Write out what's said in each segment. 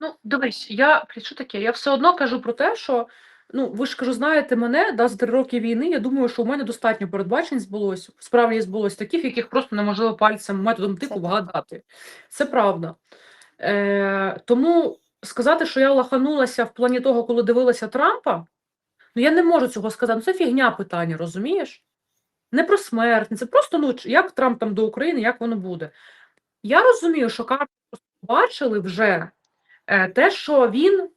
Ну, дивись, я що таке? Я все одно кажу про те, що ну ви ж кажу, знаєте мене да, за три роки війни. Я думаю, що у мене достатньо передбачень збулось. Справді збулось таких, яких просто неможливо пальцем методом тику вгадати. Це правда. Е, тому сказати, що я лаханулася в плані того, коли дивилася Трампа, ну я не можу цього сказати. Ну, це фігня питання, розумієш? Не про смерть, це просто ну, як Трамп там до України, як воно буде. Я розумію, що карти бачили вже те, що він в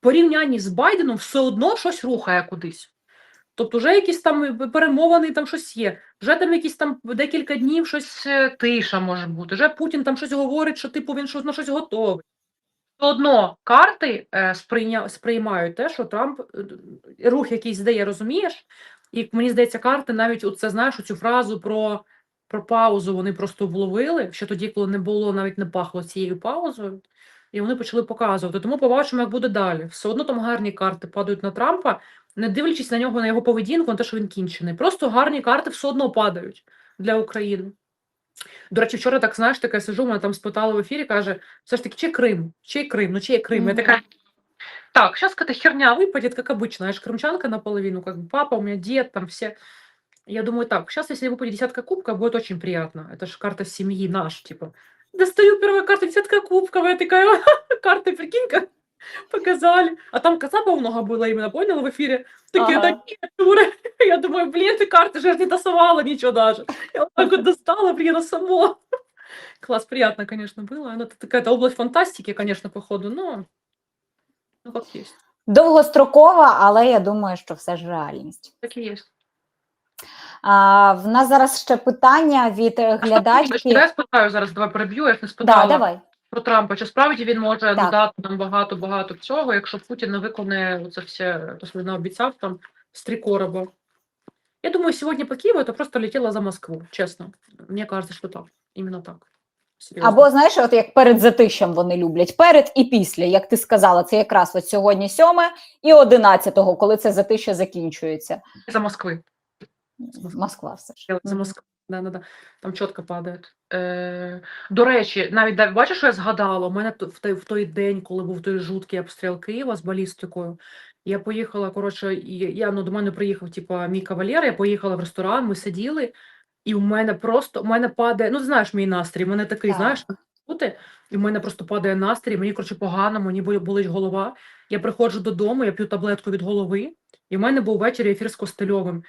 порівнянні з Байденом все одно щось рухає кудись. Тобто, вже якісь там е, перемовини, там щось є. Вже там якісь там декілька днів щось е, тиша може бути. Вже Путін там щось говорить, що типу він щось на щось готовий. Все одно карти е, сприйня... сприймають те, що Трамп е, рух якийсь здає, розумієш? І мені здається, карти навіть оце знаєш цю фразу про, про паузу вони просто вловили, що тоді, коли не було, навіть не пахло цією паузою, і вони почали показувати. Тому побачимо, як буде далі. Все одно там гарні карти падають на Трампа, не дивлячись на нього, на його поведінку, на те, що він кінчений. Просто гарні карти все одно падають для України. До речі, вчора так знаєш, таке сижу, мене там спитали в ефірі, каже, все ж таки, чий Крим? Чий Крим? Ну чий Крим? Я Мгм. така, так, сейчас какая-то херня выпадет, как обычно. Я же крымчанка наполовину, как бы папа, у меня дед, там все. Я думаю, так, сейчас, если выпадет десятка кубка, будет очень приятно. Это же карта семьи наш, типа. Достаю первую карту, десятка кубков, я такая, карты, прикинь-ка, показали. А там Кацапа много было именно, поняла, в эфире? Такие, Ага. такие, дуры. Я думаю, блин, ты карты же я ж не тасовала ничего даже. Я вот так вот достала, блин, а само. Класс, приятно, конечно, было. Она такая-то область фантастики, конечно, походу, но ну, как есть. Довгострокова, але я думаю, що все ж реальність. Так і є. А, в нас зараз ще питання від е, Глядачки. Я спитаю зараз, давай переб'ю, я не Да, давай. про Трампа. Чи справді він може Так. надати нам багато-багато всього, якщо Путін не виконає це все, то що він обіцяв там з три короба. Я думаю, сьогодні по Києву это просто летіло за Москву, чесно. Мені кажется, що так. Іменно так. Серйозно. Або знаєш, от як перед затищем вони люблять, перед і після, як ти сказала, це якраз от сьогодні 7 і 11, коли це затища закінчується. за Москви. Москва все ж. Мгм. Москву. Да, да, да. Там чітко падає. Е, до речі, навіть да, бачиш, що я згадала? У мене в той, в той день, коли був той жуткий обстріл Києва з балістикою, я поїхала, коротше, я, ну, до мене приїхав, типа, мій кавалер, я поїхала в ресторан, ми сиділи, і у мене просто, у мене падає, ну, знаєш мій настрій, у мене такий, Так. знаєш, бути, і в мене просто падає настрій, мені, коротше, погано, мені болить голова. Я приходжу додому, я п'ю таблетку від голови, і в мене був ввечері ефір з Костельовим.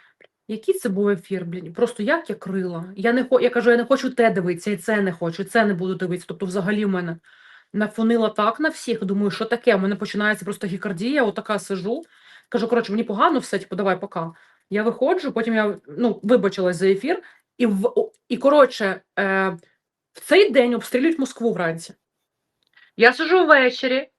Який це був ефір, блін? Просто як я крила. Я не хо... я кажу, я не хочу те дивитися, і це не хочу, і це не буду дивитися. Тобто, взагалі, в мене нафонила так на всіх. Думаю, що таке? У мене починається просто гікардія, отака сижу. Кажу, коротше, мені погано все, типу, давай, пока. Я виходжу, потім я ну, вибачилась за ефір, і, в... і коротше, е... в цей день обстрілюють Москву вранці. Я сижу ввечері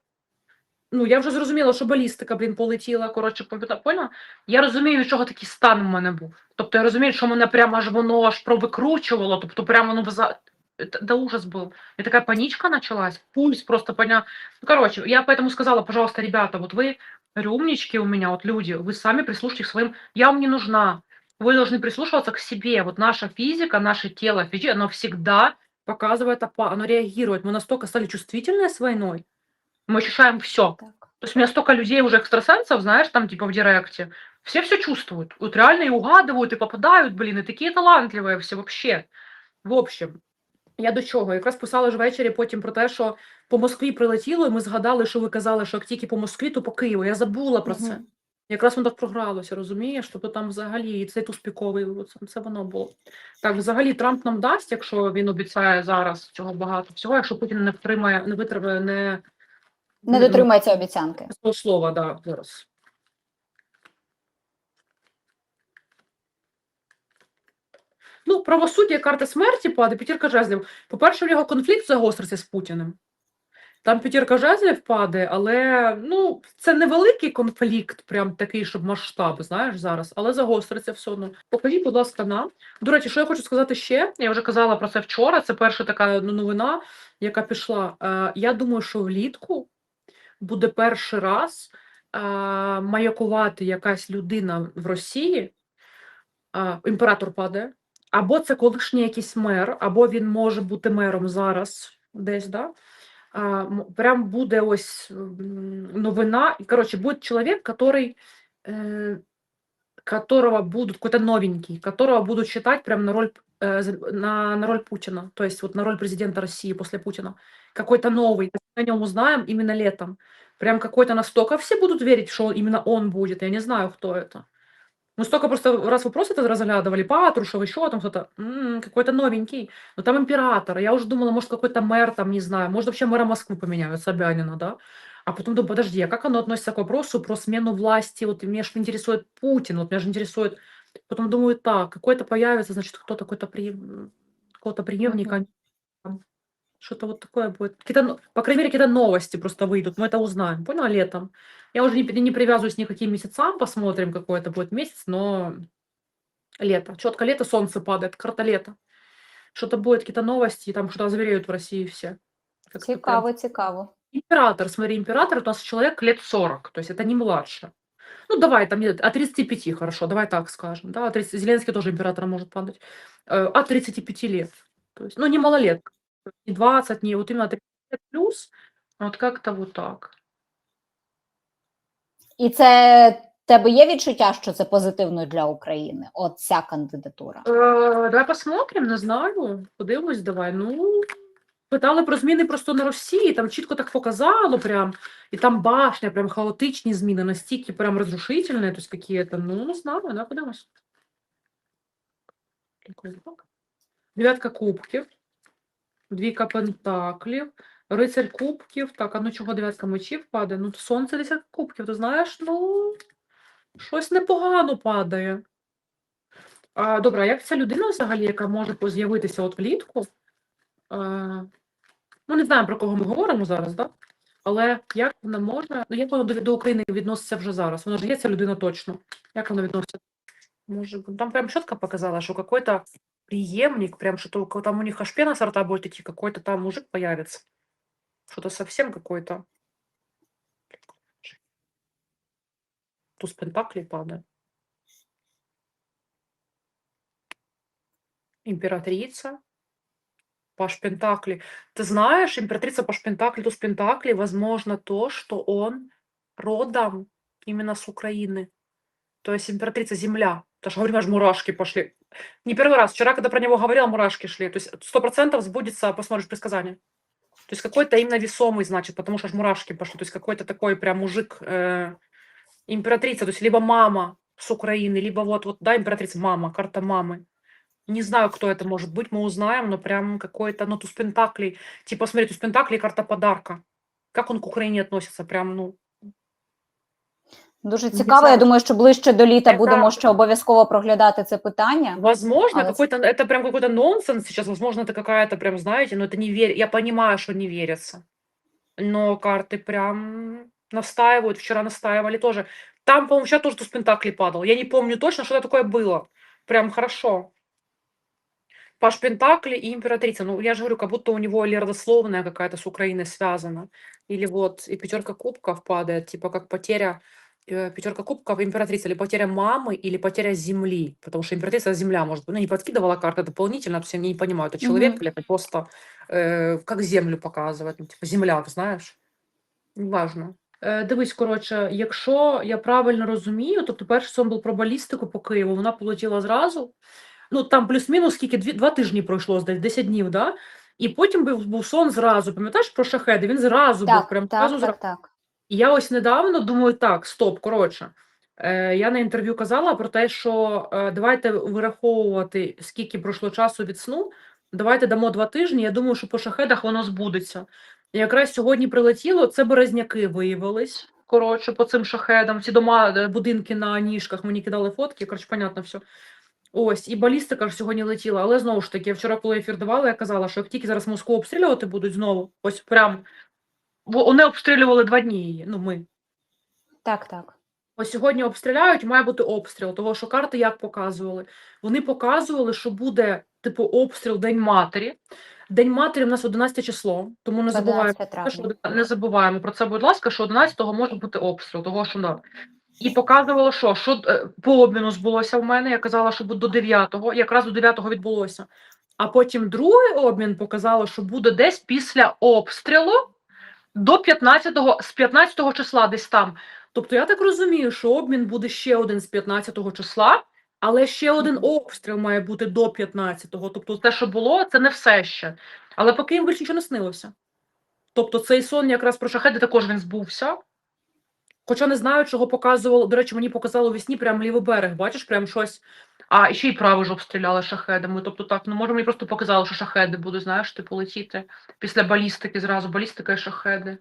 Ну, я вже зрозуміла, що балістика, блін, полетіла. Коротше, пам'ята- поняла? Я розумію, від чого такий стан у мене був. Тобто я розумію, що мене прямо аж воно аж провикручувало, тобто прямо ну за. Т- Да ужас был. И такая паничка началась, пульс просто понял. Ну, короче, я поэтому сказала, пожалуйста, ребята, вот вы, говорю, умнички у меня, вот люди, вы сами прислушайтесь к своим, я вам не нужна. Вы должны прислушиваться к себе. Вот наша физика, наше тело, физи, оно всегда показывает, опа- оно реагирует. Мы настолько стали чувствительны с войной, мы ощущаем все. Так. То есть у меня столько людей уже экстрасенсов, знаешь, там типа в директе. Все все чувствуют. Вот реально и угадывают, и попадают, блин, и такие талантливые все вообще. В общем, я до чого? Якраз писала ж ввечері потім про те, що по Москві прилетіло, і ми згадали, що ви казали, що як тільки по Москві, то по Києву. Я забула про це. Мгм. Якраз воно так програлося, розумієш? Тобто там взагалі і цей туспіковий, це, це воно було. Так, взагалі Трамп нам дасть, якщо він обіцяє зараз цього багато всього, якщо Путін не втримає, не витримає, не не дотримається обіцянки. Свого слова, да, зараз. Ну, правосуддя, карта смерті падає, п'ятірка жезлів. По-перше, в нього конфлікт загостриться з Путіним. Там п'ятірка жезлів падає, але ну, це невеликий конфлікт, прям такий, щоб масштаб, знаєш, зараз, але загостриться все одно. Покажіть, будь ласка, нам. До речі, що я хочу сказати ще, я вже казала про це вчора, це перша така ну, новина, яка пішла. Е, я думаю, що влітку буде перший раз е, маякувати якась людина в Росії, е, імператор падає, або це колишній якийсь мер, або він може бути мером зараз десь, да? а, м- прям буде ось м, новина. І, коротше, буде чоловік, который, э, которого будут, какой-то новенький, которого будут считать прям на роль, э, з- на, на роль Путина, то есть вот на роль президента России после Путина. Какой-то новый, о нем узнаем именно летом. Прям какой-то настолько, все будут верить, что именно он будет, я не знаю, кто это. Мы столько просто раз вопросы это разглядывали, Патрушев, еще там кто-то, м, какой-то новенький, но там император, я уже думала, может какой-то мэр там, не знаю, может вообще мэра Москвы поменяют, Собянина, да, а потом думаю, подожди, а как оно относится к вопросу про смену власти, вот меня же интересует Путин, вот меня же интересует, потом думаю, так, какой-то появится, значит, кто-то, какой-то при... какого-то преемника, там, что-то вот такое будет, какие-то, но- по крайней мере, какие-то новости просто выйдут, мы это узнаем, поняла, летом. Я уже не, не привязываюсь ни к каким месяцам, посмотрим, какой это будет месяц, но лето, четко лето, солнце падает, карта лета. Что-то будет, какие-то новости, там что-то озвереют в России все. Как-то прям. Цікаво, цікаво. Император, смотри, император у нас человек лет 40, то есть это не младше. Ну, давай, там нет, от 35, хорошо, давай так скажем, да, от 30, Зеленский тоже императором может падать, Э, от 35 лет, то есть, ну, не малолетка, не 20, не, вот именно 35 плюс, вот как-то вот так. І це тебе є відчуття, що це позитивно для України? От ця кандидатура. Е, Давай посмотрим, не знаю. Подивимось, давай. Ну, питали про зміни просто на Росії, там чітко так показало прям, і там башня, прям хаотичні зміни, настільки прям розрушительні, то есть какие-то, ну, не знаю, давай подивимось. Дев'ятка кубків, двійка пентаклів, рицарь кубків, так, а ну чого дев'ятка мечів падає? Ну, сонце десятка кубків, ти знаєш, ну, щось непогано падає. А, добре, а як ця людина взагалі, яка може з'явитися от влітку? Ну, не знаю, про кого ми говоримо зараз, да? але як вона може, ну як вона до, до України відноситься вже зараз? Вона ж є ця людина точно. Як вона відноситься? Може, там прям чітко показала, що какой-то преемник, прям что-то там у них аж пена с рта будет идти, какой-то там мужик появится. Что-то совсем какой-то. Туз Пентаклей падает. Императрица. Паш Пентакли. Ты знаешь, императрица Паш Пентакли, туз Пентакли, возможно, то, что он родом именно с Украины. То есть императрица Земля. Потому что, говорю, аж мурашки пошли. Не первый раз. Вчера, когда про него говорила, мурашки шли. То есть сто процентов сбудется, посмотришь предсказание. То есть какой-то именно весомый, значит, потому что аж мурашки пошли. То есть какой-то такой прям мужик, э, императрица, то есть либо мама с Украины, либо вот, вот, да, императрица, мама, карта мамы. Не знаю, кто это может быть, мы узнаем, но прям какой-то, ну, туз Пентаклей. Типа, смотри, туз Пентаклей, карта подарка. Как он к Украине относится? Прям, ну, Дуже цікаво. Я думаю, що ближче до літа Це будемо ще обов'язково проглядати це питання. Возможно, А, вот какой-то, это прям какой-то нонсенс сейчас, возможно, это какая-то прям, знаете, но это не верь, я понимаю, что не верится, но карты прям настаивают, вчера настаивали тоже. Там, по-моему, сейчас тоже туз Пентаклей падал, я не помню точно, что это такое было, прям хорошо. Паш Пентакли и императрица, ну, я же говорю, как будто у него или родословная какая-то с Украиной связана, или вот и пятерка кубков падает, типа как потеря, э, пятерка кубков императрица, или потеря мамы, или потеря земли, потому что императрица земля может быть, ну, не подкидывала карты дополнительно, то есть я не понимаю, это человек Мгм. или это просто э, как землю показывать, ну, типа земля, знаєш, неважно. Е, дивись, коротше, якщо я правильно розумію, тобто перший сон був про балістику по Києву, вона полетіла зразу, ну там плюс-мінус скільки, дві, два тижні пройшло, десь 10 днів, да? І потім був, був сон зразу, пам'ятаєш про шахеди, він зразу був, Так, прям так, зразу. так, так. І я ось недавно думаю, так, стоп, коротше. Е, я на інтерв'ю казала про те, що е, давайте вираховувати, скільки пройшло часу від сну. Давайте дамо два тижні. Я думаю, що по шахедах воно збудеться. І якраз сьогодні прилетіло, це березняки виявились. Коротше, по цим шахедам, ці дома, е, будинки на ніжках, мені кидали фотки, коротше, понятно все. Ось, і балістика ж сьогодні летіла, але знову ж таки, я вчора, коли ефір давала, я казала, що як тільки зараз Москву обстрілювати будуть знову, ось прям вони обстрілювали два дні її. Ну, ми. Так, так. Ось сьогодні обстріляють, має бути обстріл. Того, що карти як показували? Вони показували, що буде типу обстріл День матері. День матері в нас 11 число, тому не забуваємо. що Не забуваємо про це, будь ласка, що 11-го може бути обстріл, того що да. І показувало, що, що е, по обміну збулося в мене. Я казала, що буде до 9-го, якраз до 9-го відбулося. А потім другий обмін показало, що буде десь після обстрілу, до 15-го, з 15-го числа десь там. Тобто я так розумію, що обмін буде ще один з 15-го числа, але ще один обстріл має бути до 15-го. Тобто те, що було, це не все ще. Але поки їм більше нічого не снилося. Тобто цей сон якраз про шахеди також він збувся. Хоча не знаю, чого показувало. До речі, мені показало у вісні прям лівий берег, бачиш, прям щось. А, ще й правий ж обстріляли шахедами. Тобто так, ну може мені просто показало, що шахеди будуть, знаєш, типу летіти після балістики зразу, балістика і шахеди.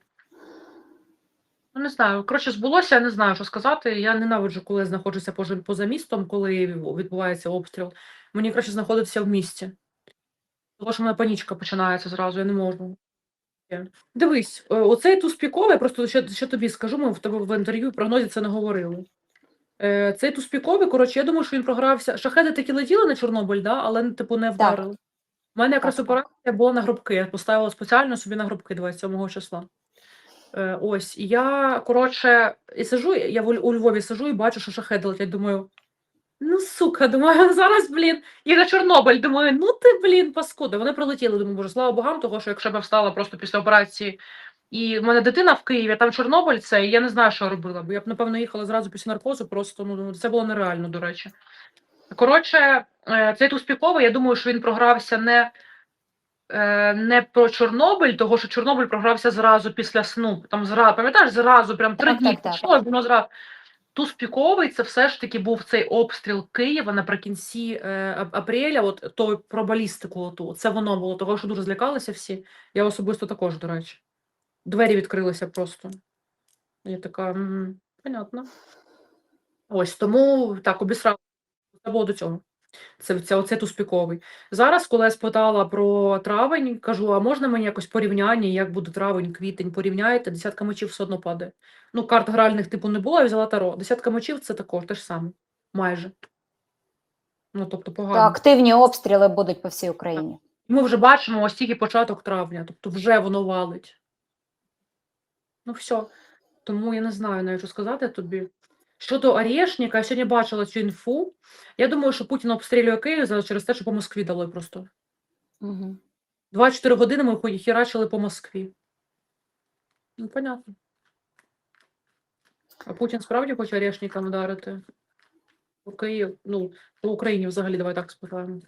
Ну, не знаю. Коротше, збулося, я не знаю, що сказати. Я ненавиджу, коли я знаходжуся поза містом, коли відбувається обстріл. Мені краще знаходитися в місті. Тому що в мене панічка починається зразу, я не можу. Є. Дивись, е, оцей туз піковий, просто ще, ще тобі скажу, ми в тебе в інтерв'ю прогнозі це не говорили. Е, Цей туз піковий, коротше, я думаю, що він програвся. Шахеди таки летіли на Чорнобиль, да? але типу не вдарили. У мене якраз Так. операція була на гробки. Я поставила спеціально собі на гробки 27 числа. Е, ось, і я, коротше, і сижу, я у Львові сижу і бачу, що шахеди летять. Думаю, ну сука, думаю, зараз, блін, і на Чорнобиль. Думаю, ну ти, блін, паскуда. Вони прилетіли. Думаю, боже, слава богам, того, що якщо б я встала просто після операції, і в мене дитина в Києві, там Чорнобиль це, і я не знаю, що робила, бо я б, напевно, їхала зразу після наркозу, просто ну, це було нереально, до речі. Коротше, е, цей туспіковий, я думаю, що він програвся не, е, не про Чорнобиль, того що Чорнобиль програвся зразу після сну. Там зразу, пам'ятаєш, зразу, прям три дні пішло, воно зразу. Туспіковий це все ж таки був цей обстріл Києва наприкінці е, апреля, от той про балістику. ту. Це воно було, того що дуже злякалися всі. Я особисто також, до речі. Двері відкрилися просто. Я така, «Мгм, понятно. Ось тому так, обісрала. До цього. Це, це оце туспіковий. Зараз, коли я спитала про травень, кажу: а можна мені якось порівняння, як буде травень, квітень, порівняєте, десятка мечів все одно падає. Ну, карт гральних типу не було, я взяла таро. Десятка мечів це також те ж саме. Майже. Ну, тобто То погано. активні обстріли будуть по всій Україні. Ми вже бачимо ось тільки початок травня, тобто вже воно валить. Ну, все. Тому я не знаю навіть, що сказати тобі. Щодо Орешника, я сьогодні бачила цю інфу. Я думаю, що Путін обстрілює Київ через те, що по Москві дали просто. Угу. 24 години ми хі- херачили по Москві. Ну, понятно. А Путін справді хоче Орешникам вдарити? У Київ, ну, по Україні взагалі, давай так спитаємо.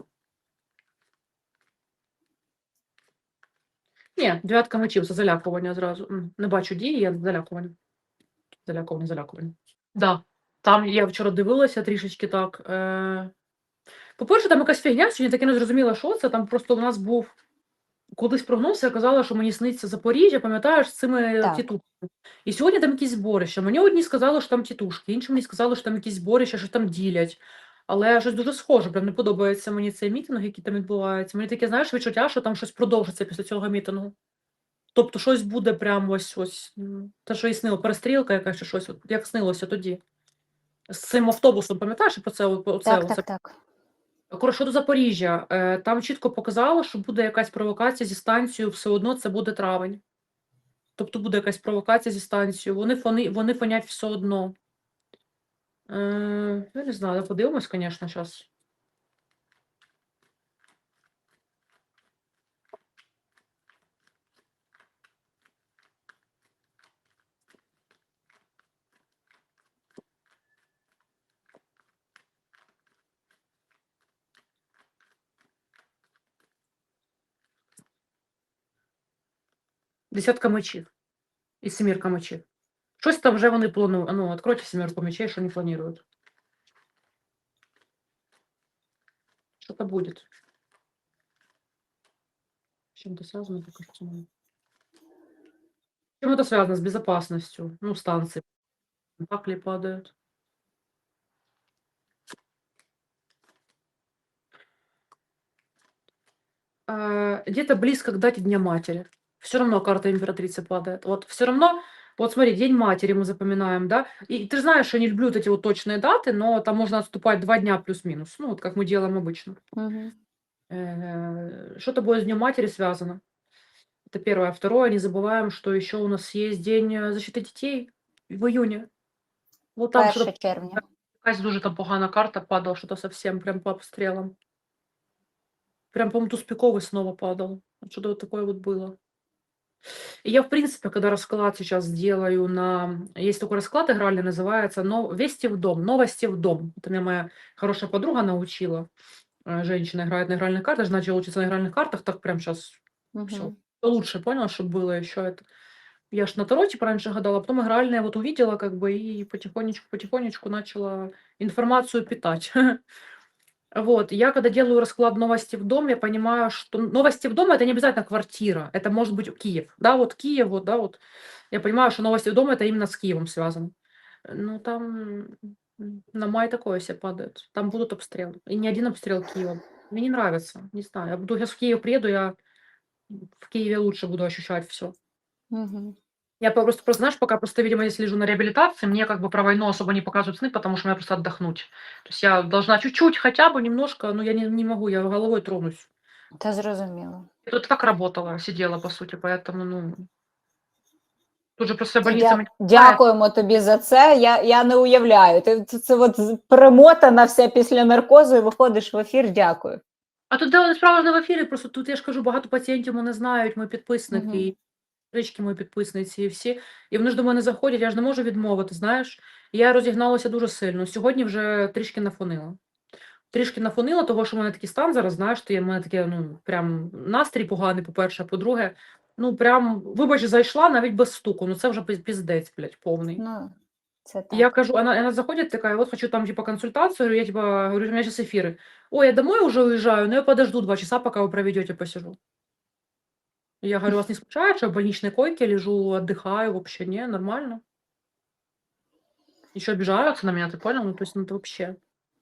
Ні, дев'ятка мечів це залякування зразу. Не бачу дії, я залякування. Залякування, залякування. Да. Там я вчора дивилася трішечки так. Е... По-перше, там якась фігня, сьогодні таки не зрозуміла, що це. Там просто у нас був колись прогноз, я казала, що мені сниться Запоріжжя, пам'ятаєш, з цими Так. тітушками. І сьогодні там якісь зборища. Мені одні сказали, що там тітушки, інші мені сказали, що там якісь зборища, що там ділять. Але щось дуже схоже, прям не подобається мені цей мітинг, який там відбувається. Мені таке, знаєш, відчуття, що там щось продовжиться після цього мітингу. Тобто щось буде прям ось ось. Те, що і снило, перестрілка якась чи щось, от як снилося тоді. З цим автобусом, пам'ятаєш, про це, оце, Так, оце так, так. Коротше, щодо Запоріжжя, е, там чітко показало, що буде якась провокація зі станцією, все одно це буде травень. Тобто буде якась провокація зі станцією. Вони, фони, вони фонять все одно. Е, я не знаю, подивимось, звісно, зараз. Десятка мечів і сімірка мечів. Щось там вже вони планують. А Ну, відкройте сімерку мечей, що вони планують. Что-то будет. С чем это связано, пока что не знаю. С чем это связано? С безопасностью. Ну, станции. Так ли падают? А, Где-то близко к дате Дня Матери. Все равно карта императрицы падает. Вот все равно, вот смотри, День Матери мы запоминаем, да? И ты знаешь, я не люблю вот эти вот точные даты, но там можно отступать два дня плюс-минус. Ну, вот как мы делаем обычно. Угу. Э, Что-то будет с Днем Матери связано. Это первое. Второе, не забываем, что еще у нас есть День э, защиты детей в июне. Вот там 1 что-то, червня. якась дуже там погана карта падала, что-то совсем прям по обстрелам. Прям, по-моему, туспиковый снова падал. Что-то вот такое вот было. И я, в принципе, когда расклад сейчас делаю на... Есть такой расклад игральный, называется «Но- «Вести в дом», «Новости в дом». Это меня моя хорошая подруга научила. Э, Женщина играет на игральных картах, же начала учиться на игральных картах, так прям сейчас Всё. Мгм. лучше поняла, чтобы было еще это. Я ж на таро типа раньше гадала, а потом игральные вот увидела как бы и потихонечку-потихонечку начала информацию питать. Вот, я когда делаю расклад новости в дом, я понимаю, что новости в дом это не обязательно квартира, это может быть Киев, да, вот Киев, вот, да, вот. Я понимаю, что новости в дом это именно с Киевом связано. Ну там на май такое себе падает, там будут обстрелы, и не один обстрел Киева. Мне не нравится, не знаю, я буду, сейчас в Киев приеду, я в Киеве лучше буду ощущать все. Мгм. Я просто, просто, знаешь, пока просто, видимо, если лежу на реабилитации, мне как бы про войну особо не показывают сны, потому что мне просто отдохнуть. То есть я должна чуть-чуть, хотя бы немножко, но я не, не могу, я головой тронусь. Та зрозуміло. Я тут как работала, сидела, по сути, поэтому, ну... Тут же просто Та больница... дя- меня- Дякуємо тобі за це. Я, я не уявляю. Ти це, це от з- перемотана вся після наркозу і виходиш в ефір. Дякую. А тут дело не справа ж не в ефірі, просто тут, я ж кажу, багато пацієнтів мене знають, мої підписники, Мгм. і річки мої підписниці, і всі. І вони ж до мене заходять, я ж не можу відмовити, знаєш. Я розігналася дуже сильно. Сьогодні вже трішки нафонила. Трішки нафонила, того, що в мене такий стан зараз, знаєш, то є в мене таке, ну, прям настрій поганий, по-перше, а по-друге, ну, прям, вибач, зайшла навіть без стуку, ну це вже пиз- піздець, блядь, повний. Ну, це так. И Я кажу, она, она заходит такая, вот хочу там типа консультацию, я типа говорю, у меня сейчас эфиры. Ой, я домой уже уезжаю, но я подожду два часа, пока вы проведете, посижу. Я говорю, вас не смущает, что я в больничной койке лежу, отдыхаю, вообще не, нормально. Еще обижаются на меня, ты понял? Ну, то есть, ну, это вообще.